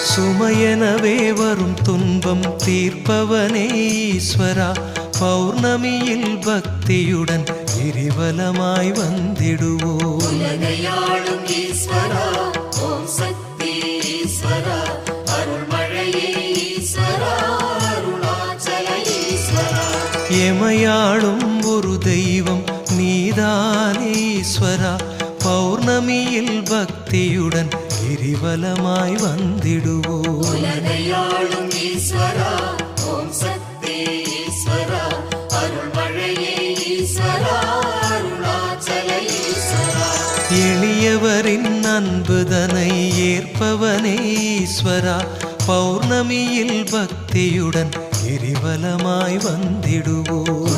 சுமையெனவே வரும் துன்பம் தீர்ப்பவனே ஈஸ்வரா. பௌர்ணமியில் பக்தியுடன் கிரிவலமாய் ஈஸ்வரா. எமையாளும் ஒரு தெய்வம் நீதானே ஈஸ்வரா. பௌர்ணமியில் பக்தியுடன் கிரிவலமாய் வந்திடுவோம் ஓம் சக்தி ஈஸ்வரா ஈஸ்வரா அருணாச்சல ஈஸ்வரா எளியவரின் அன்புதனை ஏற்பவனே ஈஸ்வரா பௌர்ணமியில் பக்தியுடன் கிரிவலமாய் வந்திடுவோம்